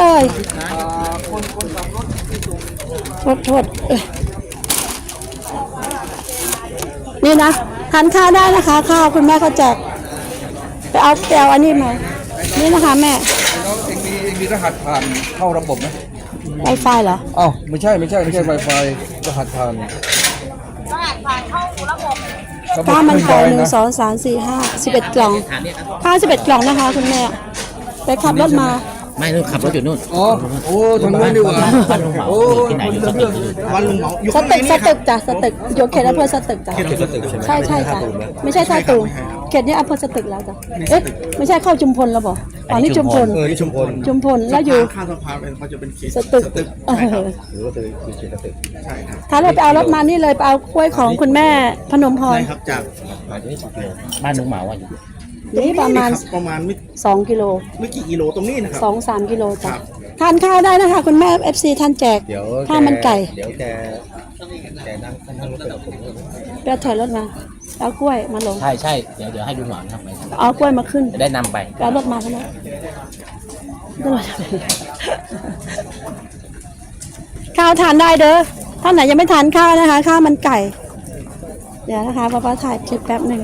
เลยอ่าคนคนขับรถที่ส่งโทษโทษเอ้ยนี่นะทานข้าวได้นะคะ ข้าวคุณแม่ก็แจกไปเอาไปเอาอันนี้มา นี่นะคะแม่แล้วเองมีเองมีรหัสผ่านเข้าระบบไหมไวไฟเหรออ้าวไม่ใช่ไม่ใช่ไม่ใช่ Wi-Fi รหัสผ่านข้าวมันไก่ระบบหนึ่งนะสองสามสี่ห้าสิบเอ็ดกล่องข้าวสิบเอ็ดกล่องนะคะ คุณแม่ไปขับรถมา ไม่นู่นขับรถอยู่นู่นอ๋อโอ้ทางนู้นดีกว่าบ้านลุงเหมาโอ้ที่ไหนอยู่คนสละตึเรื่องกบ้านลุงเหมาอยู่สตึกสตึกจ้ะสตึกอยู่เขตอำเภอสตึกจ้ะใช่ใช่จ้ะไม่ใช่ท่าตูมเขตนี้อำเภอสตึกแล้วจ้ะเอ๊ะไม่ใช่เข้าชุมพลแล้วบอกอ๋อนี่ชุมพลเออที่ชุมพลชุมพลแล้วอยู่ข้างสะพานเป็นเขาจะเป็นเขตสตึกเออหรือว่าเป็นคือเขตตึกใช่ครับถ้าเราไปเอารถมานี่เลยไปเอากล้วยของคุณแม่พนมพร ใช่ครับจากบ้านลุงเหมาอะอยู่ นี่ประมาณคบประมาณไม่2กิโลไม่กี่กิโลตรงนี้นะครับ2 3กิโลจ้ะครับ ทานข้าวได้นะคะ คุณแม่ FC ท่านแจกเดี๋ยวข้าวมันไก่เดี๋ยวแกแกนั่งนั่งรถไปกับผมด้วยเดี๋ยวถอยรถมาเอากล้วยมาลงใช่ใช่เดี๋ยวเดี๋ยวให้ลุงเหมาทำไปเอากล้วยมาขึ้น จะได้นำไป เอารถมาแล้วตลอดข้าวทานได้เด้อท่านไหนยังไม่ทานข้าวนะคะ ข้าวมันไก่ เดี๋ยวนะคะป้าป้าถ่ายคลิปแป๊บหนึ่ง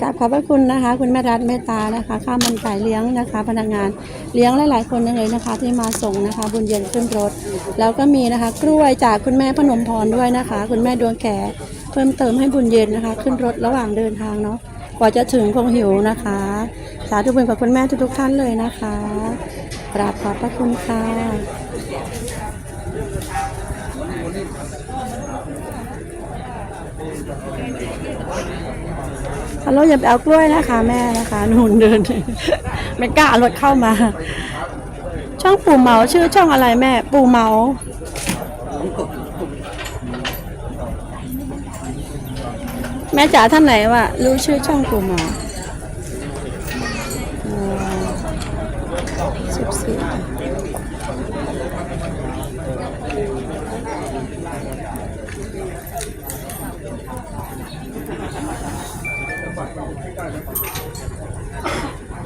กราบขอบพระคุณนะคะ คุณแม่รัฐเมตตานะคะข้าวมันไก่เลี้ยงนะคะ พนักงานเลี้ยงหลายๆคนเลยนะคะ ที่มาส่งนะคะ บุญเย็นขึ้นรถ แล้วก็มีนะคะ กล้วยจากคุณแม่พนมพรด้วยนะคะ คุณแม่ดวงแขเพิ่มเติมให้บุญเย็นนะคะ ขึ้นรถระหว่างเดินทางเนาะกว่าจะถึงคงหิวนะคะ สาธุบุญกับคุณแม่ทุกๆท่านเลยนะคะกราบขอบพระคุณค่ะ ฮัลโหลอย่าไปเอากล้วยนะคะแม่นะคะหนุนเดิน ไม่กล้ารถเข้ามา ช่องปู่เมาชื่อช่องอะไรแม่ ปู่เมาแม่จ๋าท่านไหนวะรู้ชื่อช่องปู่เมาสิบสี่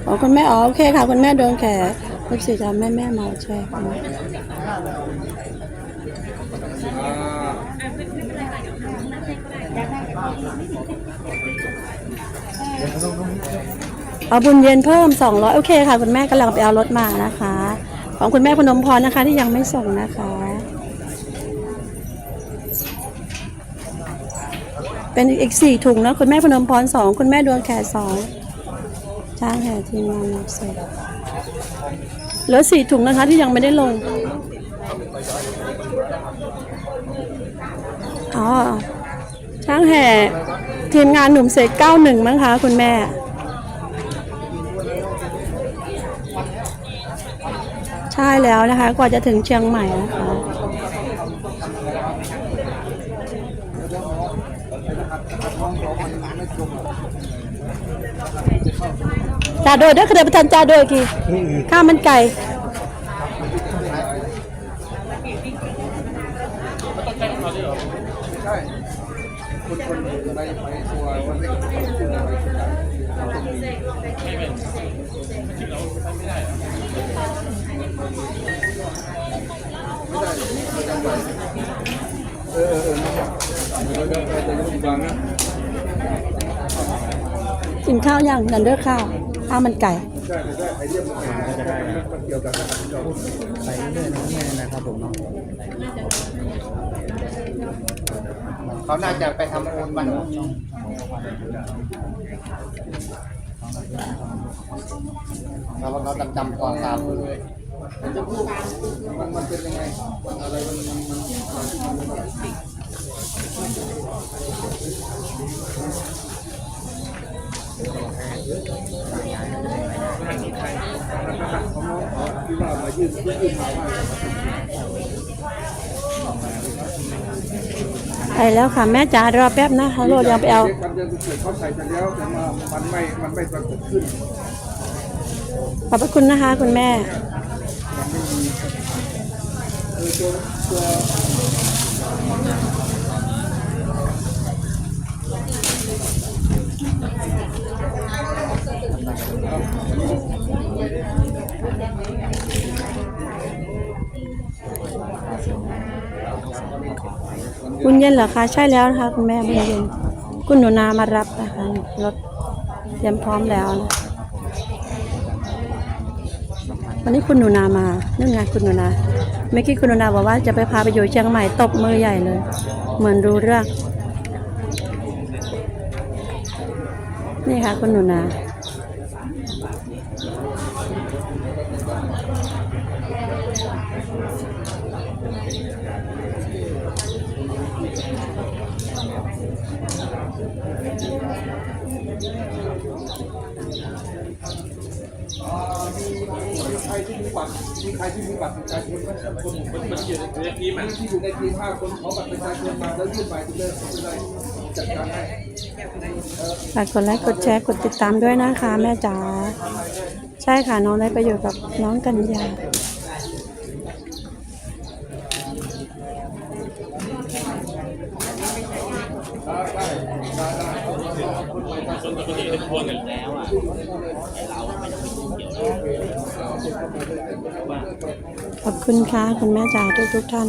อ๋อคุณแม่อ๋อโอเคค่ะ คุณแม่โดนแขสิบสี่จำแม่แม่มาใช่ค่ะเอาบุญเย็นเพิ่ม 200 โอเคค่ะ คุณแม่กำลังไปเอารถมานะคะ ของคุณแม่พนมพรนะคะ ที่ยังไม่ส่งนะคะ เป็นอีกสี่ถุงแล้วคุณแม่พนมพรสองคุณแม่ดวงแขสอง จ้างแห่ทีมงานรับส่งเหลือสี่ถุงนะคะที่ยังไม่ได้ลง อ๋อ ช่างแห่ทีมงานหนุ่มเสกเก้าหนึ่งมั้งคะคุณแม่ ใช่แล้วนะคะ กว่าจะถึงเชียงใหม่นะคะ จ่าโดยด้วยคดีประธานจ่าโดยกี่ข้าวมันไก่เล็กคนข้ายเราต้ออเออเออเดี๋ยวเดี๋ยวเดี๋ยวจะต้องวางนะกินข้าวยังนันเดอร์ข้าว ข้าวมันไก่ใช่ใช่ไอเดียมันเกี่ยวกับไปเรื่อยๆนะแม่นะครับผมเนาะเขาน่าจะไปทำโอนบ้านเราเราจำจำก่อนตามเลยมันจะพูดมันมันเป็นยังไงอะไรมันมัน ไปแล้วค่ะ แม่จ๋ารอแป๊บนะฮัลโหลยังไปเอาเช็ควันเดือนปีเกิดเขาใส่ไปแล้วแต่ว่ามันไม่ มันไม่ปรากฏขึ้น ขอบพระคุณนะคะ คุณแม่เออตัวตัว บุญเย็นเหรอคะใช่แล้วนะคะคุณแม่บุญเย็น คุณหนูนามารับนะคะรถเตรียมพร้อมแล้วนะวันนี้คุณหนูนามาเนั่นไงคุณหนูนาเมื่อกี้คุณหนูนาบอกว่าจะไปพาไปอยู่เชียงใหม่ตบมือใหญ่เลย เหมือนรู้เรื่อง นี่ค่ะคุณหนูนา มีใครที่มีบัตรมีใครที่มีบัตรประชาชนไหมคนคนที่อยู่ในทีมที่อยู่ในทีมห้าคนขอบัตรประชาชนมาแล้วยื่นใบทุกเรื่องไม่เป็นไรจัดการให้ฝากกดไลค์กดแชร์กดติดตามด้วยนะคะ แม่จ๋าใช่ค่ะน้องได้ไปอยู่กับน้องกัญญา คุณค่ะ คุณแม่จ๋าทุกทุกท่าน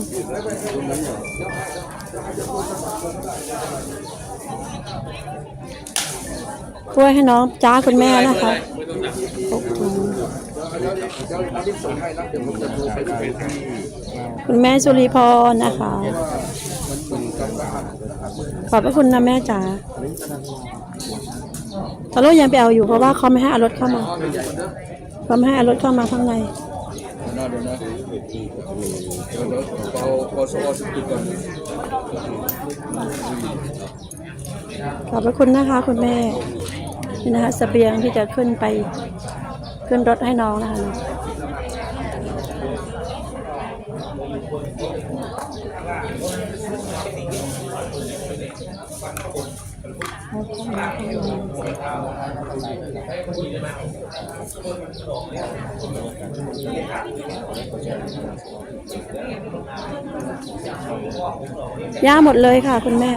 กล้วยให้น้องจ้าคุณแม่นะคะขอบคุณเดี๋ยวเดี๋ยวเดี๋ยวเราที่ส่งคุณแม่สุริพรนะคะ ขอบพระคุณนะแม่จ๋าตอนรถยังไปเอาอยู่เพราะว่าเขาไม่ให้เอารถเข้ามาเขาไม่ให้เอารถเข้ามาข้างใน เดี๋ยวนะเดี๋ยวนะเดี๋ยวเอาพอสอสิบจุดก่อนขอบพระคุณนะคะคุณแม่นี่นะคะสเสบียงที่จะขึ้นไปขึ้นรถให้น้องนะคะ ย่าหมดเลยค่ะคุณแม่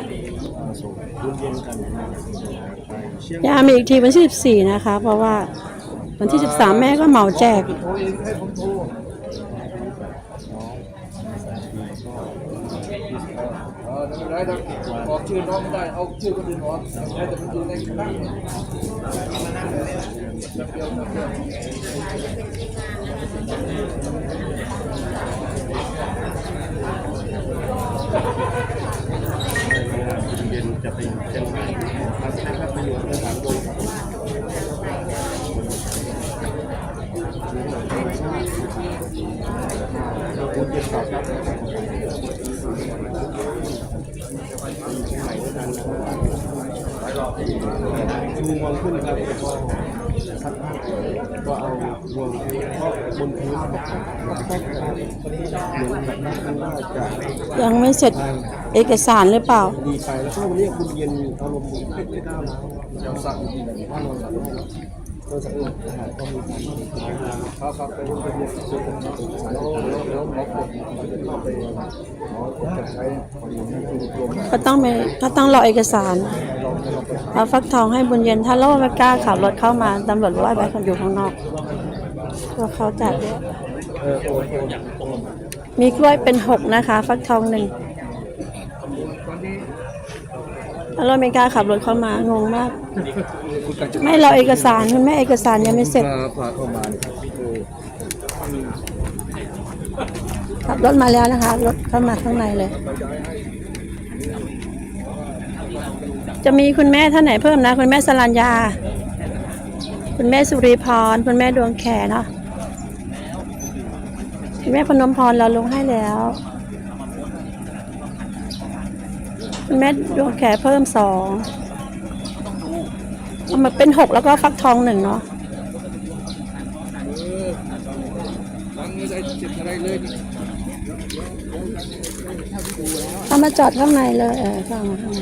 ยามีอีกทีวันที่ 14 นะคะ เพราะว่าวันที่ 13 แม่ก็เหมาแจก เออ ไม่เป็นไรนะออกชื่อน้องไม่ได้เอาชื่อคนอื่นออกแล้แต่มันอยู่ในคณะเนี่ยเย็นจะไปเชียงใหม่ครับนะครับไปอยู่สถานบริการคุณเย็นตอบรับชูงวงขึ้นครับก็ซักผ้าก็เอางวงก็บนพื้นก็ก็เหมือนกับนักว่าจะ ยังไม่ เสร็จเอกสารหรือเปล่า ดีไปแล้วก็วันนี้คุณเย็นอารมณ์ดีขึ้นไม่ได้แล้วเดี๋ยวสั่งอีกทีหนึงว่านอนหลับได้ก็จะเอออาหารก็มีการทำขายงานครับครับไปเรียนไปเรียนซื้อกันมาแล้วแล้วแล้วหมอกดเข้าไปหมอกดจะใช้ของที่คือรวมก็ต้องไปก็ต้องรอเอกสารลองลองไปเอาฟักทองให้บุญเย็นถ้าเราไม่กล้าขับรถเข้ามาตำรวจว่าไปคนอยู่ข้างนอกก็เขาจัดด้วยเออโอ้โหมีกล้วยเป็นหกนะคะ ฟักทองหนึ่ง ตอนนี้ถ้าเราไม่กล้าขับรถเข้ามางงมาก คุณกันจะไม่รอเอกสารคุณแม่เอกสารยังไม่เสร็จมาพาเข้ามาครับเออขับรถมาแล้วนะคะ รถเข้ามาข้างในเลย จะมีคุณแม่ท่านไหนเพิ่มนะ คุณแม่สรัญญา คุณแม่สุริพร คุณแม่ดวงแขเนาะคุณแม่พนมพรเราลงให้แล้ว คุณ แม่ดวงแขเพิ่มสองเอามาเป็นหกแล้วก็ฟักทองหนึ่งเนาะเอามาจอดข้างในเลยเออข้ามาข้างใน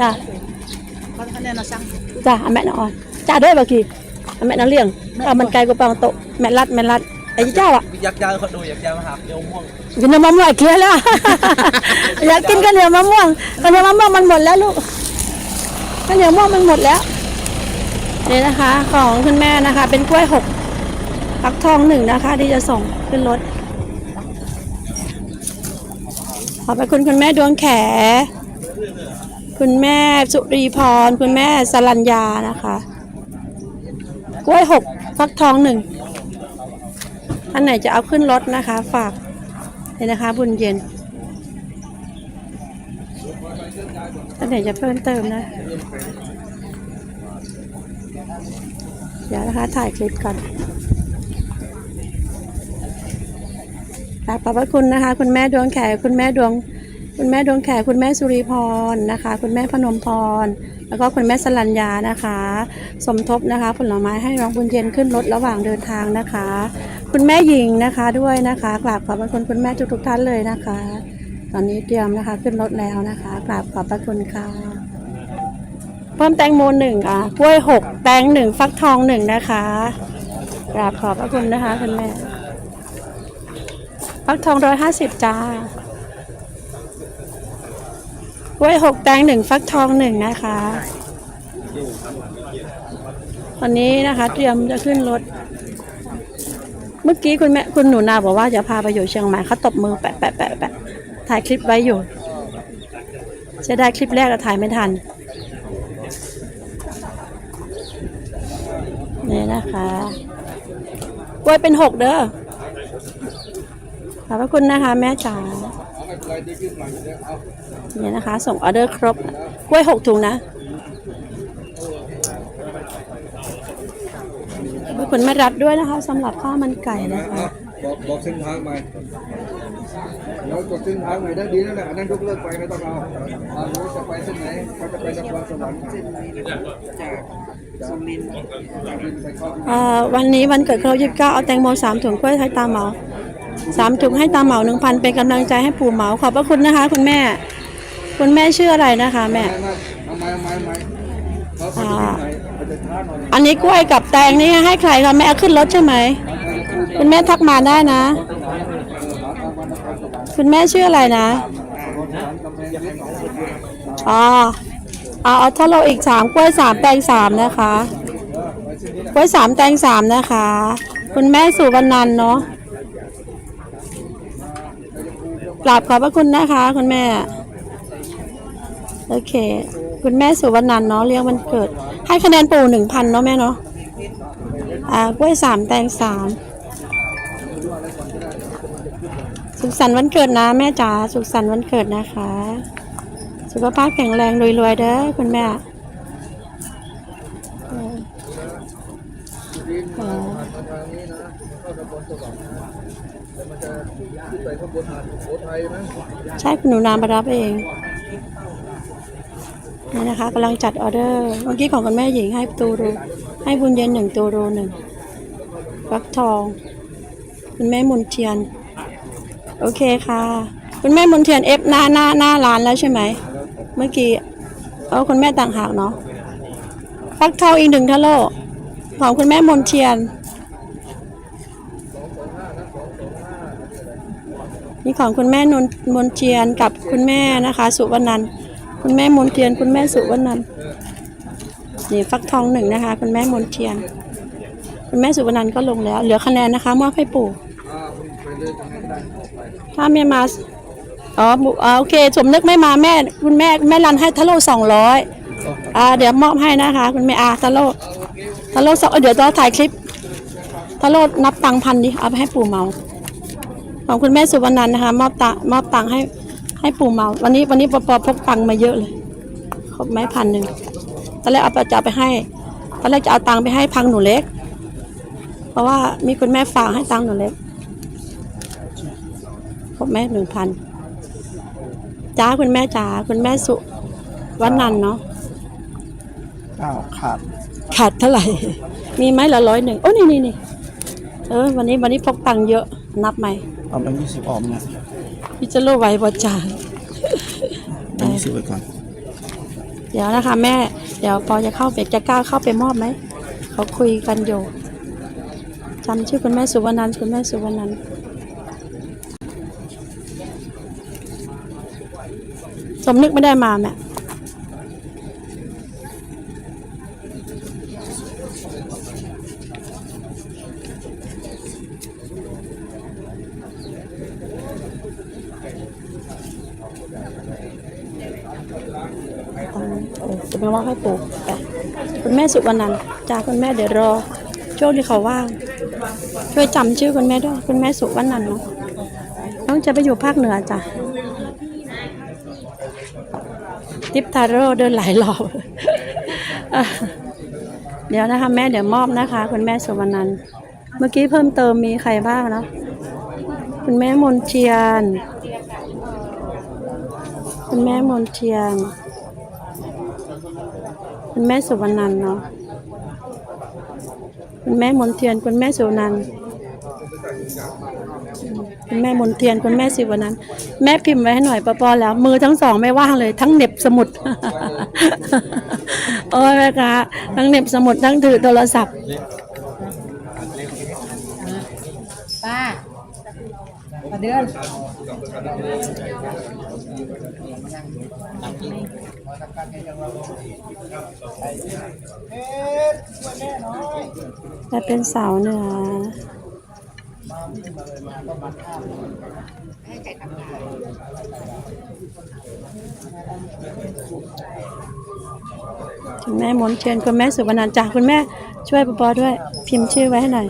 จ้ะจ้ะเอาแม่นอ่อนจ้าด้วยบางทีแม่นเลี้ยงเอามันไกลกว่าปางโตแม่รัดแม่รัด ไอ้เจ้าอะยักษ์ยาวเขาดูยักษ์ยาวมาหาเดี๋ยวม่วงกินน้ำมะม่วงเคลียร์แล้วอยากกินข้าวเหนียวมะม่วงข้าวเหนียวมะม่วงมันหมดแล้วลูกข้าวเหนียวมะม่วงมันหมดแล้วนี่นะคะ ของคุณแม่นะคะ เป็นกล้วยหกค่ะฟักทองหนึ่งนะคะ ที่จะส่งขึ้นรถขอบพระคุณคุณแม่ดวงแข คุณแม่สุรีพร คุณแม่สรัญญานะคะ กล้วยหกฟักทองหนึ่ง ท่านไหนจะเอาขึ้นรถนะคะ ฝากเลยนะคะ บุญเย็นท่านไหนจะเพิ่มเติมนะ เดี๋ยวนะคะถ่ายคลิปก่อนกราบขอบพระคุณนะคะ คุณแม่ดวงแขคุณแม่ดวง คุณแม่ดวงแขคุณแม่สุริพรนะคะ คุณแม่พนมพร แล้วก็คุณแม่สลัญญานะคะ สมทบนะคะ ผลไม้ให้น้องบุญเย็นขึ้นรถระหว่างเดินทางนะคะ คุณแม่หญิงนะคะด้วยนะคะกราบขอบพระคุณคุณแม่ทุกทุกท่านเลยนะคะ ตอนนี้เตรียมนะคะขึ้นรถแล้วนะคะกราบขอบพระคุณค่ะเพิ่มแตงโมหนึ่งอะกล้วยหกแตงหนึ่งฟักทองหนึ่งนะคะกราบขอบพระคุณนะคะคุณแม่ฟักทองร้อยห้าสิบจ้ากล้วยหกแตงหนึ่งฟักทองหนึ่งนะคะตอนนี้นะคะ เตรียมจะขึ้นรถ มื่อกี้คุณแม่คุณหนูนาบอกว่าจะพาไปอยู่เชียงใหม่เขาตบมือแปะแปะแปะแปะถ่ายคลิปไว้อยู่เสียดายคลิปแรกเราถ่ายไม่ทัน นี่นะคะกล้วยเป็นหกเด้อขอบพระคุณนะคะแม่จ๋าเอาไม่เป็นไรดีขึ้นหน่อยเดี๋ยวเอาเนี่ยนะคะ ส่งออเดอร์ครบกล้วยหกถุงนะ ขอบพระคุณแม่รัดด้วยนะคะสำหรับข้าวมันไก่นะคะบอกบอกเส้นทางใหม่เรากดเส้นทางใหม่ได้ดีแล้วแหละอันนั้นยกเลิกไปไม่ต้องเอาอันนี้จะไปเส้นไหนเขาจะไปนครสวรรค์จากสุรินทร์จากสุรินทร์ไปเข้าที่เอ่อวันนี้วันเกิดครบยี่สิบเก้าเอาแตงโมสามถุงกล้วยให้ตาเหมาสามถุงให้ตาเหมาหนึ่งพันเป็นกำลังใจให้ปู่เหมาขอบพระคุณนะคะ คุณแม่ คุณแม่ชื่ออะไรนะคะ แม่ไม่ไม่เอันนี้กล้วยกับแตงนี่ให้ใครคะแม่ขึ้นรถใช่ไหมคุณแม่ทักมาได้นะ คุณแม่ชื่ออะไรนะอ๋อเอาเอาถ้าเราอีกสามกล้วยสามแตงสามนะคะกล้วยสามแตงสามนะคะ คุณแม่สุวรรณันเนาะกราบขอบพระคุณนะคะ คุณแม่ โอเค คุณแม่สุวรรณันเนาะเลี้ยงวันเกิด ให้คะแนนปู่หนึ่งพันเนาะแม่เนาะอ่ากล้วยสามแตงสามสุขสันต์วันเกิดนะแม่จ๋าสุขสันต์วันเกิดนะคะ สุขภาพแข็งแรงรวยๆเด้อคุณแม่ใช่คุณหนูนามารับเอง นี่นะคะกำลังจัดออเดอร์ เมื่อกี้ของคุณแม่หญิงให้ตูรู ให้บุญเย็นหนึ่งตูรูหนึ่งฟักทอง คุณแม่มุนเทียน โอเคค่ะ คุณแม่มุนเทียนเอฟหน้าหน้าหน้าร้านแล้วใช่ไหม เมื่อกี้เออคุณแม่ต่างหากเนาะฟักทองอีกหนึ่งทะโลของคุณแม่มนเทียน นี่ของคุณแม่นนมนเทียนกับคุณแม่นะคะ สุวรรณันท์ คุณแม่มนเทียน คุณแม่สุวรรณันนี่ฟักทองหนึ่งนะคะ คุณแม่มนเทียน คุณแม่สุวรรณันก็ลงแล้ว เหลือคะแนนนะคะมอบให้ปู่อ่าไปเลยตรงนั้นได้ถ้าไม่มาอ๋อโอเคสมนึกไม่มาแม่ คุณแม่แม่รันให้ทะโลสองร้อยอ่าเดี๋ยวมอบให้นะคะ คุณแม่อาทะโลทะโลสองเดี๋ยวเราถ่ายคลิปทะโลนับตังค์พันดิเอาไปให้ปู่เมาของคุณแม่สุวรรณันนะคะ มอบตังมอบตังให้ ให้ปู่เมา วันนี้วันนี้ปอปอพกตังค์มาเยอะเลยครบไหมพันหนึ่งตอนแรกเอาไปจะเอาไปให้ตอนแรกจะเอาตังค์ไปให้พังหนูเล็ก เพราะว่ามีคุณแม่ฝากให้ตังค์หนูเล็กครบแม่หนึ่งพันจ้าคุณแม่จ๋าคุณแม่สุวันนันท์เนาะอ้าวขาดขาดเท่าไหร่ มีไหมละร้อยหนึ่งโอ้นี่นี่นี่เออวันนี้วันนี้พกตังค์เยอะนับไหมเอาไปยี่สิบออมนะ พี่จะโลไว้บอจ่ายไปยี่สิบไปก่อน เดี๋ยวนะคะ แม่ เดี๋ยวพอจะเข้าไปจะกล้าเข้าไปมอบไหม เขาคุยกันอยู่จำชื่อคุณแม่สุวรรณันท์คุณแม่สุวรรณันท์สมนึกไม่ได้มาแม่ เออจะไปว่าให้ปลูกไปคุณแม่สุ วรรณันจ้าคุณแม่เดี๋ยวรอช่วงที่เขาว่างช่วยจำชื่อคุณแม่ด้วยคุณแม่สุวรรณันเนาะน้องจะไปอยู่ภาคเหนือจ้ะทิปทาโร่เดินหลายรอบอะเดี๋ยวนะคะ แม่เดี๋ยวมอบนะคะ คุณแม่สุวรรณันเมื่อกี้เพิ่มเติมมีใครบ้างเนาะคุณแม่มนเทียน คุณแม่มนเทียน คุณแม่สุวรรณันเนาะ คุณแม่มนเทียนคุณแม่สุวรรณันท์คุณแม่มนเทียนคุณแม่สิวรรณันท์แม่พิมพ์ไว้ให้หน่อยปอปอแล้ว มือทั้งสองไม่ว่างเลย ทั้งเหน็บสมุดโอ้ยแม่คะทั้งเหน็บสมุดทั้งถือโทรศัพท์ป้าป้าเดือน และเป็นสาวเหนือคุณแม่มนเทียนคุณแม่สุวรรณันท์จ้ะคุณแม่ช่วยปอปอด้วย พิมพ์ชื่อไว้ให้หน่อย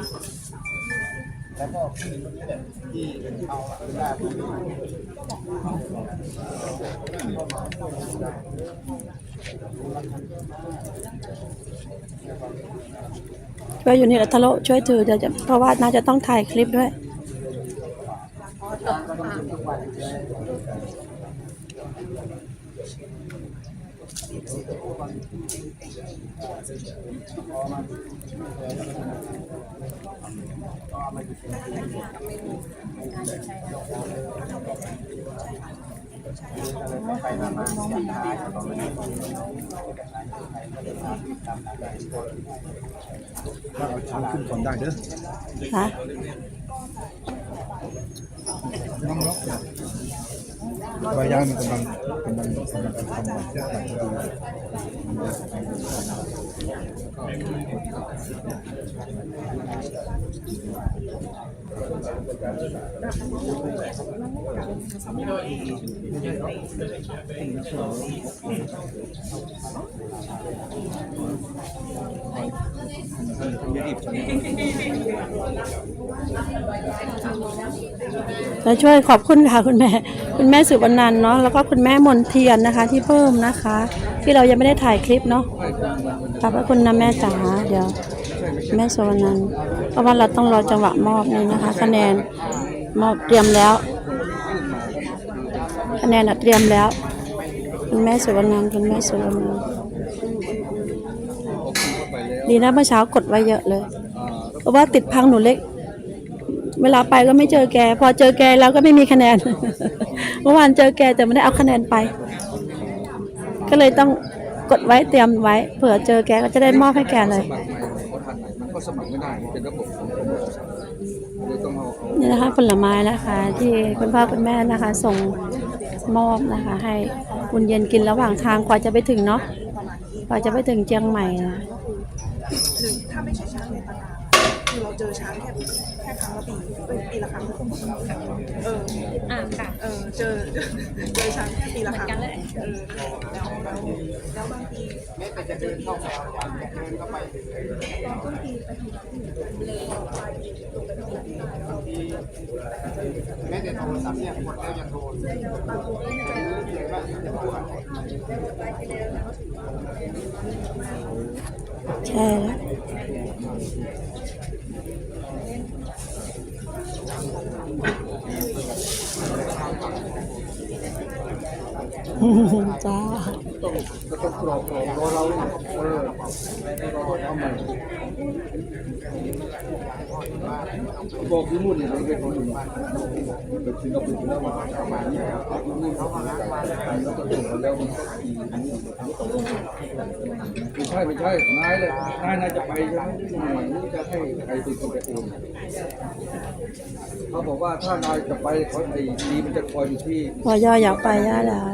ช่วยอยู่นี่แหละทะเลุช่วยถือเดี๋ยวจะเพราะว่าน่าจะต้องถ่ายคลิปด้วย ถ้าเอาช้างขึ้นก่อนได้เด้อค่ะ วายามันกำลังกำลังกำลังทำงานเชื่อมกันดูแล้วช่วยขอบคุณค่ะคุณแม่ คุณแม่สุวรรณนท์เนาะแล้วก็คุณแม่มนเทียนนะคะ ที่เพิ่มนะคะ ที่เรายังไม่ได้ถ่ายคลิปเนาะขอบพระคุณนะแม่จ๋าเดี๋ยว แม่สวรรณันเพราะว่าเราต้องรอจังหวะมอบนี่นะคะ คะแนนมอบเตรียมแล้ว คะแนนเตรียมแล้ว คุณแม่สุวรรณันคุณแม่สุวรรณันดีนะเมื่อเช้ากดไว้เยอะเลย เพราะว่าติดพังหนูเล็ก เวลาไปก็ไม่เจอแก พอเจอแกแล้วก็ไม่มีคะแนน เมื่อวานเจอแกแต่ไม่ได้เอาคะแนนไป ก็เลยต้องกดไว้เตรียมไว้ เผื่อเจอแกก็จะได้มอบให้แกเลยมัครใหม่เขาทันไหนมันก็สมัครไม่ได้มันเป็นระบบของผมเลยต้องเอาเอานี่นะคะผลไม้นะคะ ที่คุณพ่อคุณแม่นะคะ ส่งมอบนะคะ ให้คุณเย็นกินระหว่างทางกว่าจะไปถึงเนาะกว่าจะไปถึงเชียงใหม่นะถ้าไม่ใช่ช้างในตลาดคือเราเจอช้างแค่แค่ครั้งละปี เอ้ยปีละครั้งเอออ่าค่ะ เออเจอเจอช้างแค่ปีละครั้งเออแล้วแล้วแล้วบางทีแม่ไปจะเดินเข้าไปเดินเข้าไปตอนต้นปีไปทำงานที่ไปลายปีลงไปทำงานที่ไหนแล้วแม้แต่โทรศัพท์เนี่ยหมดแล้วยังโทรเลยว่าจะโทรใช่แล้ว จ้าต้องรอรอเราเออรอเอาม่บอกที่นู่นเนี่ยเราเป็นคนอื่นเป็นสิงคโปร์แล้วมาประมาณนี้ครับมุ่นเขามาแล้วก็ส่งมาแล้วมันก็ไม่ใช่ไม่ใช่นายเลยนายนายจะไปใช่ไหมนี่จะให้ใครเป็นคนไปเอง เขาบอกว่าถ้านายจะไปเขาไอ้ดีมันจะคอยอยู่ที่พอย่ออยากไปย่าแล้ว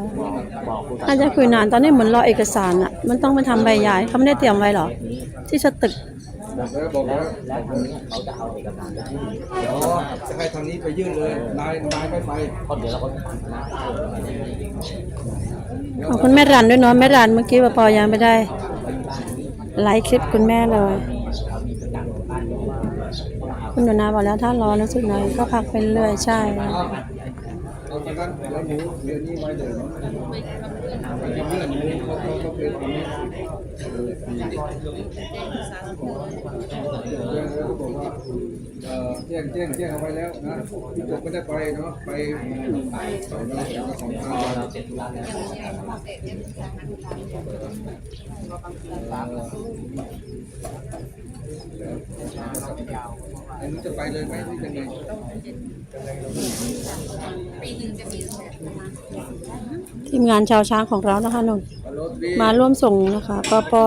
น่าจะคุยนานตอนนี้เหมือนรอเอกสารอะมันต้องไปทำใบย้ายเขาไม่ได้เตรียมไว้เหรอ ที่สตึกบอกแล้วบอกแล้วเขาจะเอาเอกสารจะให้ทางนี้ไปยื่นเลยนายนายไม่ไปคนเดี๋ยวเราก็ขอบคุณแม่รันด้วยเนาะแม่รันเมื่อกี้ว่าปอยังไม่ได้ไลฟ์คลิปคุณแม่เลย คุณหนูนาบอกแล้วถ้ารอรู้สึกหน่อยก็พักไปเรื่อยใช่เอาเอาตอนนั้นเดี๋ยวเดี๋ยวนี้ไว้เดี๋ยวเนาะไปกับเพื่อนหนูเขาเขาเขาเป็นคนนี้เออดีเแล้วก็บอกว่าเอ่อแจ้งแจ้งแจ้งเอาไว้แล้วนะพี่จบไม่ได้ไปเนาะไปสองวันสองทาง อันนี้จะไปเลยไหมที่จะไงทีมงานชาวช้างของเรานะคะนนรถดีมาร่วมส่งนะคะปอปอ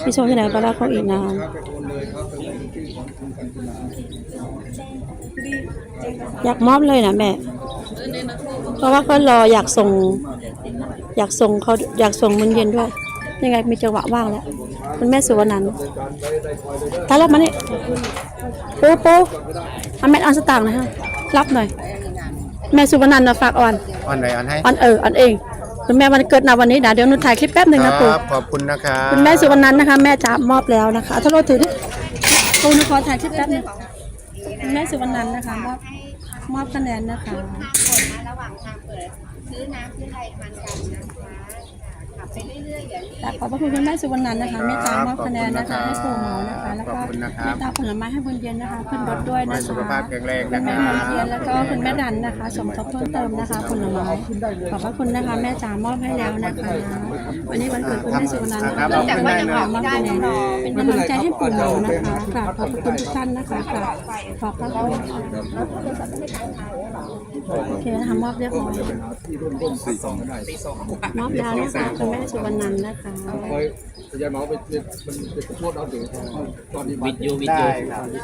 ที่ส่งที่ไหนปลาร้าของอีกนาน ครับไปโอนเลยครับไปโอนที่ของคุณกันตุลาอยากมอบเลยนะแม่ เพราะว่าก็รออยากส่ง อยากส่งเขาอยากส่งมือเย็นด้วย ยังไงมีจังหวะว่างแล้ว คุณแม่สุวรรณันท์ตารับมานี่ปูปูเอาแม่เอาสตางค์นะฮะ รับหน่อย แม่สุวรรณันท์นะฝากอ่อนอันไหนอันให้ อ่อนเอออ่อนเอง คุณแม่วันเกิดนะวันนี้นะเดี๋ยวหนูถ่ายคลิปแป๊บหนึ่งนะปูขอบคุณนะครับคุณแม่สุวรรณันท์นะคะ แม่จ๋ามอบแล้วนะคะถ้าเราถือดิปูหนูขอถ่ายคลิปแป๊บหนึงคุณแม่สุวรรณันท์นะคะมอบมอบคะแนนนะคะผลมาระหว่างทางเปิดซื้อน้ำซื้ออะไรทานกันนะคะขับ ไปเรื่อยๆอย่ารีบแต่ขอบพระคุณคุณแม่สุวรรณันท์นะคะเมตตามอบคะแนนนะคะให้ปู่เหมานะคะ แล้วก็ขอบคุณนะคเมรับตตาผลไม้ให้บุญเย็นนะคะ ขึ้นรถด้วยขอให้นะคะสุขภาพแข็งแรงคุนะณคแม่รับมนเทียนแล้วก็คุณแม่ดันนะคะ สมทบเพิ่มเติมนะคะผลไม้ขอบพระคุณนะคะ แม่จ๋ามอบให้แล้วนะคะ วันนี้วันเกิดคุณแม่สุวรรณันท์นะคะครับแต่ว่ายังออกไม่ได้คะแนนเป็นกำลังใจให้ปู่เหมานะคะกราบขอบพระคุณทุกท่านนะคะกราบขอบพระคุณโอเคนะคะมอบเรียบร้อยที่ร่วมร่วมสี่สองก็ได้มอบแล้วนะคะคุณแม่สุวรรณันท์นะคะคอยพยายามเอาไปเป็นมันเป็นโทษเอาเดี๋ยวตอนนี้วิดยูวิดยู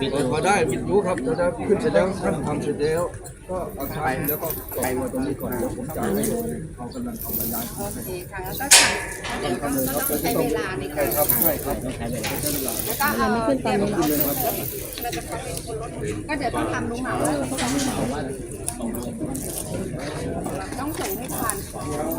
วิดยูพอได้วิดยูครับเราได้ขึ้นเสร็จแล้วท่านทำเสร็จแล้ว ก็เอาใช้แล้วก็ไปมาตรงนี้ก่อนเดี๋ยวผมจะให้เขากำลังทำบรรยายโอเคค่ะแล้วก็สั่งเดี๋ยวก็ต้องใช้เวลาในการครับใช่ครับแล้วก็เอาเตรียมเราขึ้นรถเราจะเข้าไปบนรถก็เดี๋ยวต้องทำรู้เหมาแล้วต้องส่งให้ทัน